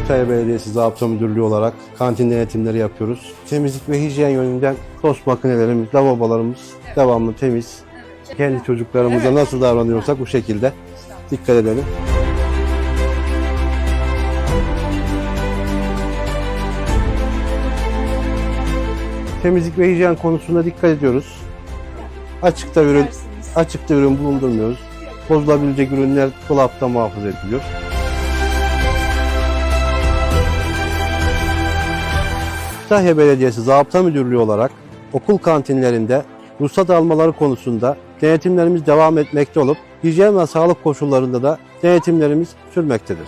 Kütahya Belediyesi Zabıta Müdürlüğü olarak kantin denetimleri yapıyoruz. Temizlik ve hijyen yönünden tost makinelerimiz, lavabolarımız devamlı temiz. Kendi çocuklarımıza nasıl davranıyorsak bu şekilde dikkat edelim. Temizlik ve hijyen konusunda dikkat ediyoruz. Açıkta ürün açıkta ürün bulundurmuyoruz. Bozulabilecek ürünler dolapta muhafaza ediliyor. Kütahya Belediyesi Zabıta Müdürlüğü olarak okul kantinlerinde ruhsat almaları konusunda denetimlerimiz devam etmekte olup hijyen ve sağlık koşullarında da denetimlerimiz sürmektedir.